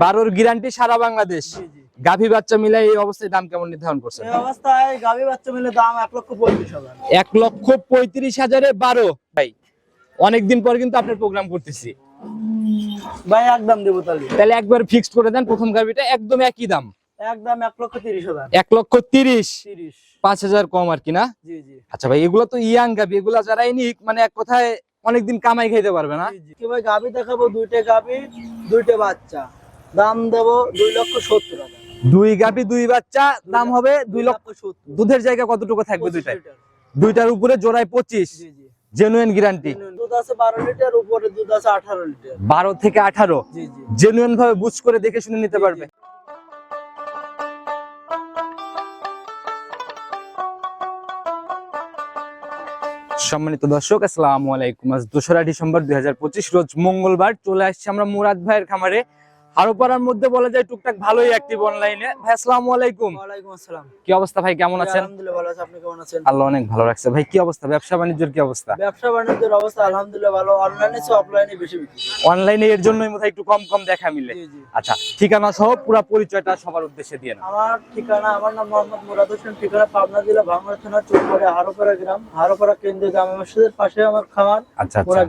বারোর গ্যারান্টি সারা বাংলাদেশ। গাভী বাচ্চা মিলে এই অবস্থায় দাম কেমন নির্ধারণ করছে এই অবস্থায় গাভী বাচ্চা মিলে দাম এক লক্ষ পঁয়ত্রিশ হাজার। এক লক্ষ পঁয়ত্রিশ হাজারে বারো। ভাই অনেকদিন পর কিন্তু আপনার প্রোগ্রাম করতেছি। ভাই একদম দেবো তাহলে। তাহলে একবার ফিক্সড করে দেন প্রথম গাভীটা একদম একই দাম। একদম এক লক্ষ তিরিশ হাজার। এক লক্ষ তিরিশ। পাঁচ হাজার কম আর কি না? জি জি। আচ্ছা ভাই এগুলো তো ইয়াং গাভী এগুলা যারাই নিক মানে এক কথায় অনেকদিন কামাই খাইতে পারবে না? ভাই গাভী দেখাবো দুইটা গাভী দুইটা বাচ্চা। দাম দেবো দুই লক্ষ সত্তর হাজার। দুই গাভী দুই বাচ্চা দাম হবে দুই লক্ষ সত্তর। দুধের জায়গা কতটুকু থাকবে লিটার। দুইটার উপরে জোড়ায় পঁচিশ। জেনুইন গ্যারান্টি দুধ আছে বারো লিটার উপরে দুধ আছে আঠারো লিটার। বারো থেকে আঠারো। জি জি। জেনুইন ভাবে বুঝ করে দেখে শুনে নিতে পারবে। সম্মানিত দর্শক আসসালামু আলাইকুম। আজ দোসরা ডিসেম্বর দুই হাজার পঁচিশ রোজ মঙ্গলবার চলে আসছি আমরা মুরাদ ভাইয়ের খামারে। হারোপাড়ার মধ্যে বলা যায় টুকটাক ভালোই অ্যাক্টিভ অনলাইনে ভাই আসসালামু আলাইকুম। ওয়ালাইকুম আসসালাম। কি অবস্থা ভাই কেমন আছেন? আলহামদুলিল্লাহ ভালো আছে। আপনি কেমন আছেন? আল্লাহ অনেক ভালো রাখছে। ভাই কি অবস্থা? ব্যবসা বাণিজ্যের কি অবস্থা? ব্যবসা বাণিজ্যের অবস্থা আলহামদুলিল্লাহ ভালো। অনলাইনে চেয়ে অফলাইনে বেশি বিক্রি অনলাইনে এর জন্যই বোধহয় একটু কম কম দেখা মিলে। আচ্ছা ঠিকানা সহ পুরো পরিচয়টা সবার উদ্দেশ্যে দিয়ে আমার ঠিকানা আমার নাম মোহাম্মদ মুরাদ হোসেন ঠিকানা পাবনা জেলা ভাঙড়া থানা চৌপাড়া হারোপাড়া গ্রাম। হারোপাড়া কেন্দ্রীয় জামা মসজিদের পাশে আমার খামার আচ্ছা আচ্ছা।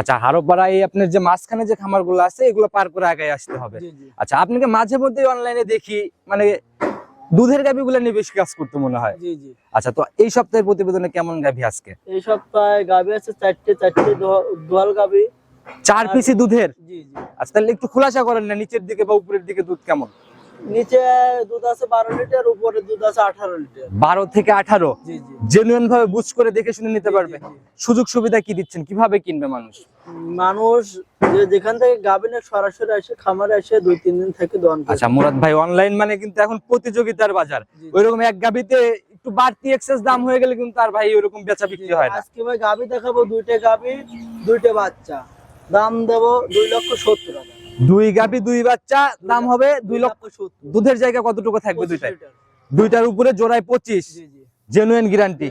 আচ্ছা হারোপাড়া এই আপনার যে মাঝখানে যে খামারগুলো আছে এগুলো পার করে আগে আসতে হবে। আচ্ছা আপনাকে মাঝে মধ্যে অনলাইনে দেখি মানে দুধের গাভিগুলো নিয়ে বেশি কাজ করতে মনে হয়। আচ্ছা তো এই সপ্তাহের প্রতিবেদনে কেমন গাভি আজকে? এই সপ্তাহে গাভী আছে চারটে চারটে দোয়াল গাভী। চার পিসি দুধের? আচ্ছা তাহলে একটু খোলাসা করেন না নিচের দিকে বা উপরের দিকে দুধ কেমন? নিচে দুধ আছে বারো লিটার উপরে দুধ আছে আঠারো লিটার। বারো থেকে আঠারো? জেনুইন ভাবে বুঝ করে দেখে শুনে নিতে পারবে। সুযোগ সুবিধা কি দিচ্ছেন? কীভাবে কিনবে মানুষ? মানুষ যেখান থেকে গাভী নেয় সরাসরি এসে খামারে এসে দুই তিন দিন থেকে দোয়ান আচ্ছা মুরাদ ভাই অনলাইন মানে কিন্তু এখন প্রতিযোগিতার বাজার। ওইরকম এক গাভিতে একটু বাড়তি এক্সেস দাম হয়ে গেলে কিন্তু আর ভাই ওইরকম বেচা বিক্রি হয় না। আজকে ভাই গাভী দেখাবো দুইটা গাভী দুইটা বাচ্চা। দাম দেবো দুই লক্ষ সত্তর হাজার। দুই গাভি দুই বাচ্চা দাম হবে দুই লক্ষ দুধের জায়গা কতটুকু থাকবে দুইটা দুইটার উপরে জোড়ায় পঁচিশ। Genuine guarantee.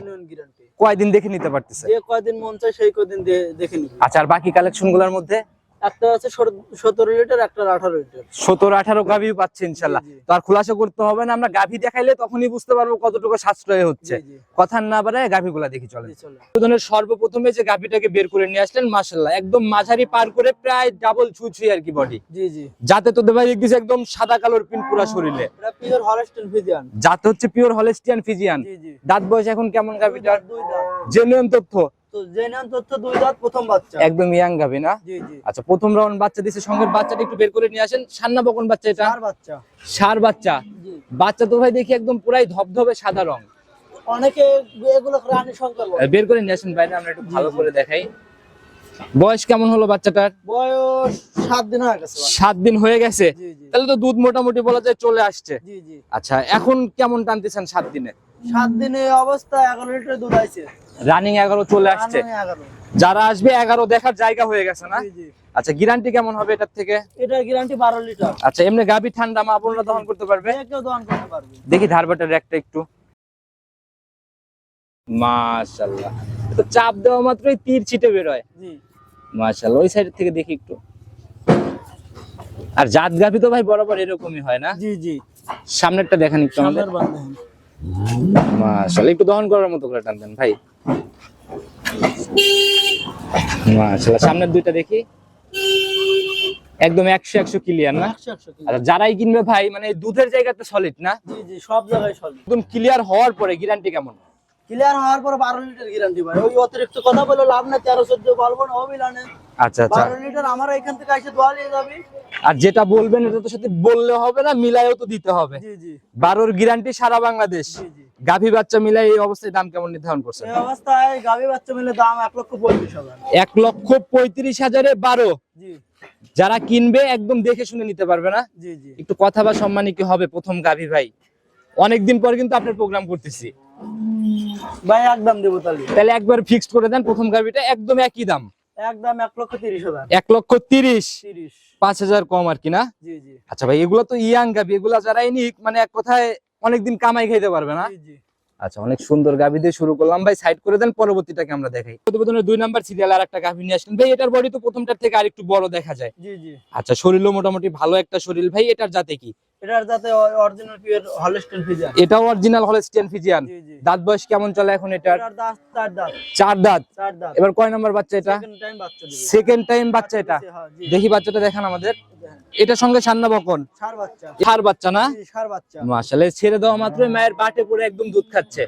কয়দিন দেখে নিতে পারতেছে? কয়দিন মন চায় সেই কয়দিন দেখে নিবি। আচ্ছা আর বাকি কালেকশনগুলোর মধ্যে? একটা আছে সতেরো লিটার একটা আঠারো লিটার। সতেরো আঠারো গাভি পাচ্ছে ইনশাল্লাহ। জি, জি। তো আর খুলাসা করতে হবে না আমরা গাভি দেখাইলে তখনই বুঝতে পারব কতটুকু সাশ্রয় হচ্ছে। না বাড়ায় গাভি গুলা দেখি চলে সর্বপ্রথমে যে গাভিটাকে বের করে নিয়ে আসলেন মাসাল্লাহ একদম মাঝারি পার করে প্রায় ডাবল ছুঁচি আর কি বডি জি জি। যাতে তোদের ভাই দেখতেছি একদম সাদা কালোর পিন পুরা শরীরে। পিওর ফিজিয়ান যাতে হচ্ছে পিওর হলেস্টিয়ান ফিজিয়ান দাঁত বয়স এখন কেমন গাভিটার? জেনুইন তথ্য। তো জেনান তথ্য দুই দাঁত প্রথম বাচ্চা। একদম ইয়াং গাভি না? জি জি। আচ্ছা প্রথম রাউন্ড বাচ্চা দিছে সঙ্গের বাচ্চাটা একটু বের করে নিয়ে আসেন। সান্না বকন বাচ্চা এটা? চার বাচ্চা। সার বাচ্চা। বাচ্চা তো ভাই দেখি একদম পুরাই ধবধবে সাদা রং। অনেকে এগুলো রানী শঙ্কর বলে। বের করে নিয়ে আসেন বাইরে আমরা একটু ভালো করে দেখাই। বয়স কেমন হলো বাচ্চাটার? বয়স সাত দিন হয়ে গেছে সাত দিন হয়ে গেছে? তাহলে তো দুধ মোটামুটি বলা যায় চলে আসছে। আচ্ছা এখন কেমন টানতেছেন সাত দিনে? সাত দিনে অবস্থা এগারো লিটার দুধ আছে রানিং এগারো চলে আসছে। যারা আসবে এগারো দেখার জায়গা হয়ে গেছে না? আচ্ছা গ্যারান্টি কেমন হবে এটার থেকে? এটা গ্যারান্টি বারো লিটার। আচ্ছা এমনি গাভি ঠান্ডা মা বোনরা দহন করতে পারবে? কেউ দোয়ান করতে পারবে। দেখি ধারবাটার একটা একটু। মাশাল্লাহ তো চাপ দেওয়া মাত্রই তীর ছিটে বেরোয়। জি। মাশাল্লাহ ওই সাইড থেকে দেখি একটু। আর জাত গাভি তো ভাই বরাবর এরকমই হয় না? জি জি। সামনেরটা দেখেন একটু আমাদের। সামনের একটু দহন করার মতো করে টানতেন ভাই। মাশাল্লাহ সামনের দুইটা দেখি। একদম একশো একশো ক্লিয়ার না। আচ্ছা যারাই কিনবে ভাই মানে দুধের জায়গাতে সলিড না? জি জি সব জায়গায় সবই একদম ক্লিয়ার হওয়ার পরে গ্যারান্টি কেমন? ক্লিয়ার হওয়ার পর বারো লিটার গ্যারান্টি ভাই। ওই অতিরিক্ত কথা বলে লাভ না তেরো চোদ্দ বলব না অবিলানে আচ্ছা আচ্ছা। বারো লিটার আমার এখান থেকে এসে দোয়া নিয়ে যাবি। আর যেটা বলবেন এটা তো সাথে বললে হবে না মিলাইও তো দিতে হবে। জি জি। বারোর গ্যারান্টি সারা বাংলাদেশ। গাভী বাচ্চা মিলাই এই অবস্থায় দাম কেমন নির্ধারণ করছে এই অবস্থায় গাভী বাচ্চা মিলে দাম এক লক্ষ পঁয়ত্রিশ হাজার। এক লক্ষ পঁয়ত্রিশ হাজারে বারো। জি। যারা কিনবে একদম দেখে শুনে নিতে পারবে না। জি জি। একটু কথা বা সম্মানী কি হবে প্রথম গাভী ভাই? অনেকদিন পর কিন্তু আপনার প্রোগ্রাম করতেছি। ভাই একদম দেবো তাহলে। তাহলে একবার ফিক্সড করে দেন প্রথম গাভীটা একদম একই দাম। একদম এক লক্ষ তিরিশ হাজার। এক লক্ষ তিরিশ? পাঁচ হাজার কম আর কি না? জি জি। আচ্ছা ভাই এগুলো তো ইয়াং গাবি এগুলা যারাই নিক মানে এক কথায় অনেকদিন কামাই খাইতে পারবে না? আচ্ছা অনেক সুন্দর গাভি দিয়ে শুরু করলাম। ভাই সাইড করে দেন পরবর্তীটাকে আমরা দেখাই। প্রতিবেদনের দুই নাম্বার সিরিয়াল আর একটা গাভি নিয়ে আসলেন। ভাই এটার বডি তো প্রথমটার থেকে আরেকটু বড় দেখা যায়। জি জি। আচ্ছা শরীরও মোটামুটি ভালো একটা শরীর। ভাই এটার জাতে কি? এটার যাতে অরিজিনাল পিওর হলস্টেন ফিজার এটাও অরিজিনাল ফিজিয়ান জি জি। দাঁত বয়স কেমন চলে এখন এটার? এটার দাঁত চার দাঁত। চার দাঁত। চার দাঁত। এবার কয় নাম্বার বাচ্চা এটা? সেকেন্ড টাইম বাচ্চা দিবে। সেকেন্ড টাইম বাচ্চা এটা। হ্যাঁ, দেখি বাচ্চাটা দেখান আমাদের। এটার সঙ্গে সান্না বকন। সার বাচ্চা। না? মাশাআল্লাহ ছেড়ে দেওয়া মাত্র মায়ের পাটে পড়ে একদম দুধ খাচ্ছে।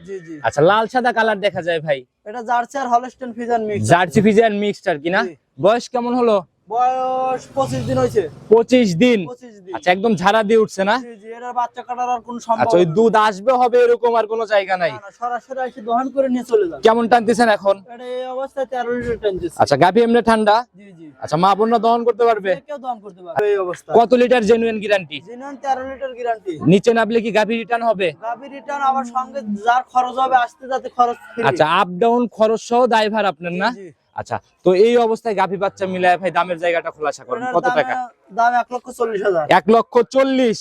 আচ্ছা লাল সাদা কালার দেখা যায় ভাই। এটা জার্সি আর হলস্টেন মিক্স জার্সি মিক্সড আর কি না? বয়স কেমন হলো? বয়স পঁচিশ দিন হয়েছে। পঁচিশ দিন। পঁচিশ দিন। আচ্ছা একদম ঝাড়া দিয়ে উঠছে না? জি জি। এটার বাচ্চা কাটার আর কোনো আচ্ছা ওই দুধ আসবে হবে এরকম আর কোনো জায়গা নাই। সরাসরি এসে দহন করে নিয়ে চলে যাবে। কেমন টানতেছেন এখন? এটা এই অবস্থায় তেরো লিটার টানতেছে। আচ্ছা গাভি এমনি ঠান্ডা? জি জি। আচ্ছা মা বোনরা দহন করতে পারবে? কেউ দহন করতে পারবে। এই অবস্থা। কত litre genuine guarantee litre guarantee নিচে নামলে কি গাভি রিটার্ন হবে? রিটার্ন আবার সঙ্গে যার খরচ হবে আসতে যাতে খরচ আচ্ছা আপ ডাউন খরচ সহ দায়ভার আপনার না। আচ্ছা তো এই অবস্থায় গাভি বাচ্চা মিলায় ভাই দামের জায়গাটা খোলাসা করেন। কত টাকা? দাম এক লক্ষ চল্লিশ হাজার। এক লক্ষ চল্লিশ?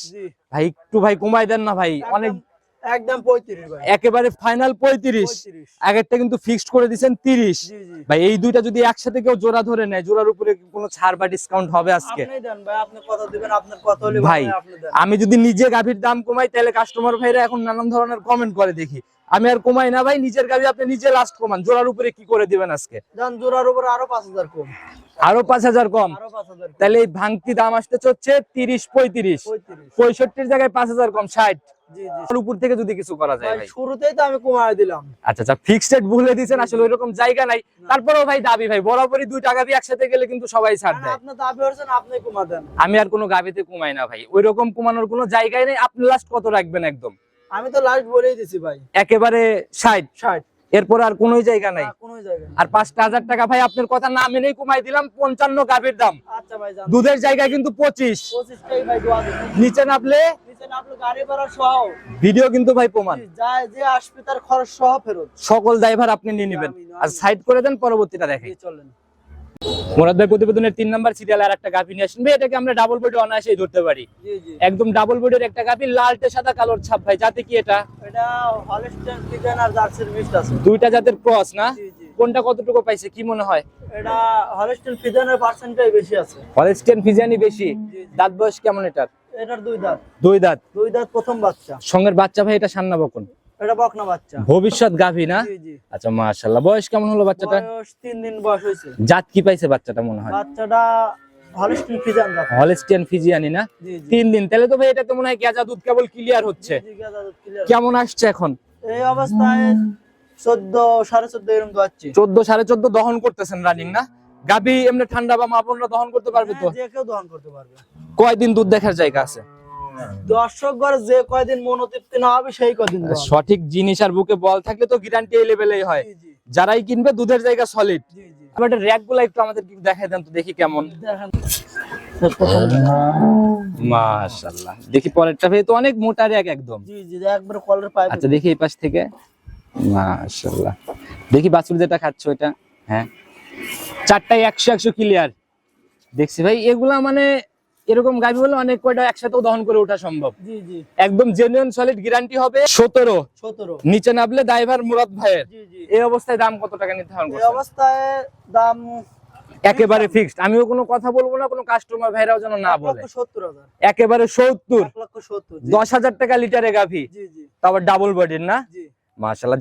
ভাই একটু ভাই কমাই দেন না ভাই। অনেক একদম- একদম পঁয়ত্রিশ একেবারে ফাইনাল পঁয়ত্রিশ। পঁয়ত্রিশ। আগেরটা কিন্তু ফিক্সড করে দিচ্ছেন তিরিশ। ভাই এই দুইটা যদি একসাথে কেউ জোড়া ধরে নেয় জোড়ার উপরে কোনো ছাড় বা ডিসকাউন্ট হবে আজকে? ভাই আমি যদি নিজে গাভীর দাম কমাই তাহলে কাস্টমার ভাইরা এখন নানান ধরনের কমেন্ট করে দেখি। আমি আর কমাই না ভাই নিজের গাভী আপনি নিজে লাস্ট কমান। জোড়ার উপরে কি করে দিবেন আজকে? জোড়ার উপর আরও পাঁচ হাজার কম। আরও পাঁচ হাজার কম? তাহলে এই ভাঙতি দাম আসতে হচ্ছে তিরিশ পঁয়ত্রিশ। পঁয়ষট্টির জায়গায় পাঁচ হাজার কম ষাট। জি জি। তার উপর থেকে যদি কিছু করা যায় ভাই ভাই। শুরুতেই তো আমি কমায় দিলাম। আচ্ছা আচ্ছা ফিক্সড রেট ভুলে দিয়েছেন আসলে ওইরকম জায়গা নাই। তারপরেও ভাই দাবি ভাই বরাবরই দুই টাকা দিয়ে একসাথে গেলে কিন্তু সবাই ছাড় দেয়। আপনি দাবি করছেন আপনি কমা দেন আমি আর কোনো গাবিতে কমাই না ভাই। ওই রকম কমানোর কোনো জায়গায় নেই। আপনি লাস্ট কত রাখবেন একদম? আমি তো লাস্ট বলেই দিছি ভাই। একেবারে ষাট। ষাট। এরপর আর কোনো জায়গা নাই। আর পাঁচটা হাজার টাকা ভাই আপনার কথা না মেনেই কমাই দিলাম পঞ্চান্ন গাভীর দাম। আচ্ছা দুধের জায়গায় কিন্তু পঁচিশ। নিচে নামলে নিচে আপনি গাড়ি ভাড়া সহ। ভিডিও কিন্তু ভাই প্রমাণ। জি, যায় যে আসবে তার খরচ সহ ফেরত। সকল ড্রাইভার আপনি নিয়ে নেবেন। আর সাইড করে দেন পরবর্তীটা দেখেন। চলেন। মোরাদ প্রতিবেদনের তিন নাম্বার সিরিয়াল আর একটা গাভী নিয়ে আসেন। এটাকে আমরা ডাবল বডি অনায়াসেই ধরতে পারি। একদম ডাবল বডির একটা গাভী লালটে সাদা কালোর ছাপ ভাই যাতে কি এটা? দুইটা জাতের ক্রস না? কোনটা কতটুকু পাইছে কি মনে হয়? এটা হলস্টেন ফিজানের পার্সেন্টটাই বেশি আছে। হলস্টেন বেশি। দাঁত বয়স কেমন এটার? এটার দুই দাঁত। দুই দাঁত। দুই দাঁত প্রথম বাচ্চা। সঙ্গের বাচ্চা ভাই এটা সান্না বকন। এটা বকনা বাচ্চা। ভবিষ্যৎ গাভী না আচ্ছা মাশাআল্লাহ। বয়স কেমন হলো বাচ্চাটা? বয়স তিন দিন বয়স হয়েছে। জাত কি পাইছে বাচ্চাটা মনে হয়? বাচ্চাটা হলস্টেন ফিজান জাত। হলস্টিয়ান ফিজিয়ানি না? জি জি। দিন। তাহলে তো ভাই এটা তো মনে হয় গেজা দুধ কেবল ক্লিয়ার হচ্ছে। জি, গাদা দুধ clear। কেমন আসছে এখন? এই অবস্থায় চোদ্দ সাড়ে চোদ্দ এরকম যাচ্ছি চোদ্দ সাড়ে চোদ্দ দহন করতেছেন রানিং না? গাবি এমনি ঠান্ডা বা দহন করতে পারবে তো? যে কেউ দহন করতে পারবে। কয়দিন দুধ দেখার জায়গা আছে? দর্শক যে কয়দিন মনোতৃপ্তি না হবে সেই কয়দিন সঠিক জিনিস আর বুকে বল থাকলে তো গ্যারান্টি এই লেভেলেই হয় যারাই কিনবে দুধের জায়গা সলিড র্যাকগুলো একটু আমাদের দেখাই দেন তো দেখি কেমন। মাশাআল্লাহ। দেখি পরেরটা ভাই তো অনেক মোটা র্যাক একদম। জি জি একবার কলের পাইপ আচ্ছা দেখি এই পাশ থেকে। মাশাআল্লাহ। দেখি বাছুর যেটা খাচ্ছ এটা হ্যাঁ। চারটায় একশো একশো ক্লিয়ার দেখছি ভাই এগুলা মানে এরকম গাভী হলে অনেক কয়টা একসাথে দহন করে ওঠা সম্ভব। একদম জেনুইন সলিড গ্যারান্টি হবে সতেরো। সতেরো। নিচে নামলে ড্রাইভার মুরাদ ভাইয়ের। এই অবস্থায় দাম কত টাকা নির্ধারণ করছে অবস্থায় দাম একেবারে ফিক্সড আমিও কোনো কথা বলব না কোনো কাস্টমার ভাইরাও যেন না বলে। একেবারে সত্তর। দশ হাজার টাকা লিটারে গাভি। তারপর ডাবল বডির না? জি।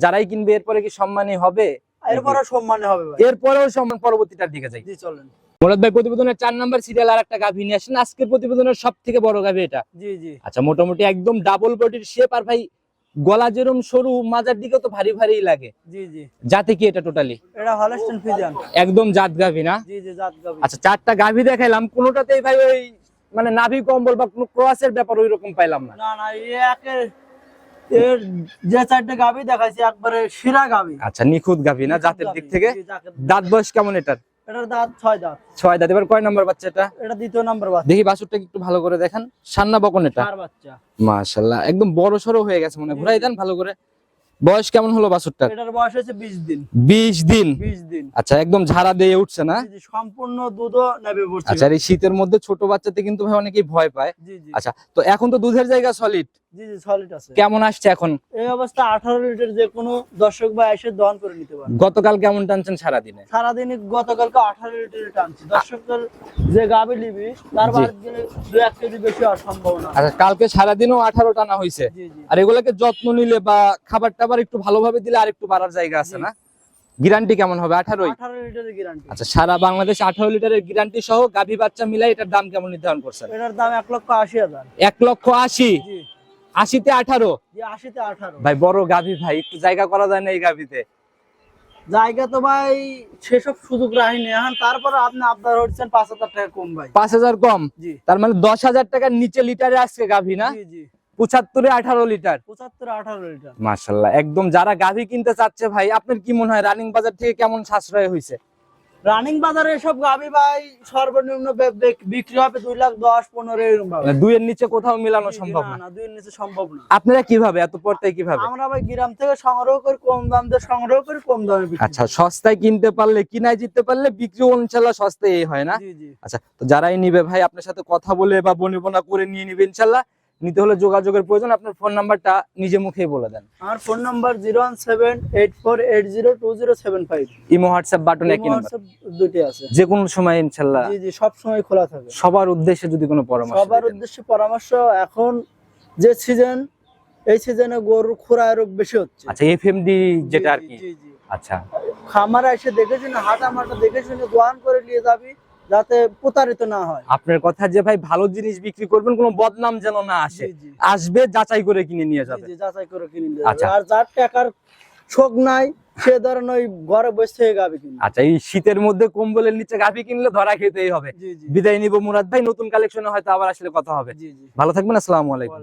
যারাই কিনবে এরপরে কি সম্মানী হবে? এরপরও সম্মানে হবে এরপরেও সম্মান পরবর্তীটার দিকে যাই। চলেন। মোরাদ ভাই প্রতিবেদনের চার নাম্বার সিরিয়াল আর একটা গাভি নিয়ে আসেন। আজকের প্রতিবেদনের সব থেকে বড় গাভি এটা। জি জি। আচ্ছা মোটামুটি একদম ডাবল বডির শেপ আর ভাই গলা যেরকম সরু মাজার দিকে তো ভারী ভারী লাগে। জি জি। যাতে কি এটা টোটালি এটা হলস্টেন ফিজান একদম জাত গাভি না? জি জি জাত গাবি আচ্ছা চারটা গাভি দেখাইলাম কোনোটাতেই ভাই ওই মানে নাভি কম্বল বা কোনো ক্রসের ব্যাপার ওই রকম পাইলাম না। না না একের এর যে চারটে দেখাইছি একবারে শিরা গাবি আচ্ছা নিখুঁত গাভি না জাতের দিক থেকে? দাঁত বয়স কেমন এটার? এটার দাঁত ছয় দাঁত। ছয় দাঁত। এবার কয় নাম্বার বাচ্চা এটা এটা দ্বিতীয় নাম্বার বাচ্চা। দেখি বাছুরটা একটু ভালো করে দেখেন। সান্না বকন এটা। বাচ্চা। মাশাল্লাহ একদম বড় সড়ো হয়ে গেছে মনে ঘুরাই দেন ভালো করে। বয়স কেমন হলো বাছুরটার? এটার বয়স হচ্ছে বিশ দিন। বিশ দিন? বিশ দিন। আচ্ছা একদম ঝাড়া দিয়ে উঠছে না? জি, সম্পূর্ণ দুধও নেবে পড়ছে। আচ্ছা এই শীতের মধ্যে ছোট বাচ্চাতে কিন্তু ভাই অনেকেই ভয় পায়। জি জি। আচ্ছা তো এখন তো দুধের জায়গা সলিড জি জি সলিড আছে। কেমন আসছে এখন? এই অবস্থা আঠারো লিটার যে কোনো দর্শক ভাই এসে দহন করে নিতে পারে। গতকাল কেমন টানছেন সারাদিনে? সারাদিনই গতকালকে আঠারো লিটার টানছি। দর্শকের যে গাবি নিবি তার জি। বাদ দিলে দু এক কেজি বেশি হওয়ার সম্ভাবনা। আচ্ছা কালকে সারাদিনও আঠারো টানা হয়েছে জি জি। আর এগুলোকে যত্ন নিলে বা খাবার টাবার একটু ভালোভাবে দিলে আর একটু বাড়ার জায়গা আছে না? গ্যারান্টি কেমন হবে? আঠারোই আঠারো আচ্ছা সারা বাংলাদেশ আঠারো লিটারের গ্যারান্টি সহ গাভী বাচ্চা মিলাই এটার দাম কেমন নির্ধারণ করছেন? এটার দাম এক লক্ষ আশি হাজার। এক লক্ষ আশি? আশিতে আঠারো? আশিতে আঠারো। ভাই বড় গাভী ভাই একটু জায়গা করা যায় না এই গাভীতে? জায়গা তো ভাই সেসব সুযোগ রাখিনি। এখন তারপরে আপনি আপনার হচ্ছেন পাঁচ হাজার টাকা কম ভাই। পাঁচ হাজার কম? জি। তার মানে দশ হাজার টাকার নিচে লিটারে আসছে গাভী না? জি জি। পঁচাত্তরে আঠারো লিটার। পঁচাত্তর আঠারো লিটার। মাশাল্লাহ একদম যারা গাভী কিনতে চাচ্ছে ভাই আপনার কি মনে হয় রানিং বাজার থেকে কেমন সাশ্রয় হয়েছে? রানিং বাজারে গাবি ভাই সর্বনিম্ন বিক্রি হবে দুই লাখ দশ পনেরো এরকম ভাবে। মানে দুইয়ের নিচে কোথাও মিলানো সম্ভব না, দুইয়ের নিচে সম্ভব না। আপনারা কীভাবে এত পড়তে কীভাবে? আমরা ভাই গ্রাম থেকে সংগ্রহ করে কম দাম দিয়ে সংগ্রহ করে কম দামে আচ্ছা সস্তায় কিনতে পারলে কিনায় জিততে পারলে বিক্রি ইনশাল্লাহ সস্তায় এই হয় না? আচ্ছা তো যারাই নিবে ভাই আপনার সাথে কথা বলে বা বনিবনা করে নিয়ে নিবে ইনশাল্লাহ। নিতে হলে যোগাযোগের প্রয়োজন আপনার ফোন নাম্বারটা নিজে মুখেই বলে দেন। আমার phone number zero one seven eight four eight zero two zero seven five imo WhatsApp button একই নাম্বার দুটি আছে। যে কোনো সময় ইনশাল্লাহ। জি জি সব সময় খোলা থাকে। সবার উদ্দেশ্যে যদি কোনো পরামর্শ সবার উদ্দেশ্যে পরামর্শ এখন যে সিজন এই সিজনে গরুর খুরা রোগ বেশি হচ্ছে। আচ্ছা এফএমডি যেটা আর কি। জি, জি। আচ্ছা। খামারে এসে দেখে শুনে হাটা মাটা দেখে শুনে দোয়ান করে নিয়ে যাবি যাতে প্রতারিত না হয়। আপনার কথা যে ভাই ভালো জিনিস বিক্রি করবেন কোনো বদনাম যেন না আসে। আসবে যাচাই করে কিনে নিয়ে যাবে। যাচাই করে কিনে নিয়ে আচ্ছা। যাবে। আর যার টাকার শোক নাই সে ধরেন ওই ঘরে বসে থেকে গাবি কিনে আচ্ছা এই শীতের মধ্যে কম্বলের নিচে গাভি কিনলে ধরা খেতেই হবে। বিদায় নিব মুরাদ ভাই নতুন কালেকশনে হয়তো আবার আসলে কথা হবে। ভালো থাকবেন আসসালামু আলাইকুম।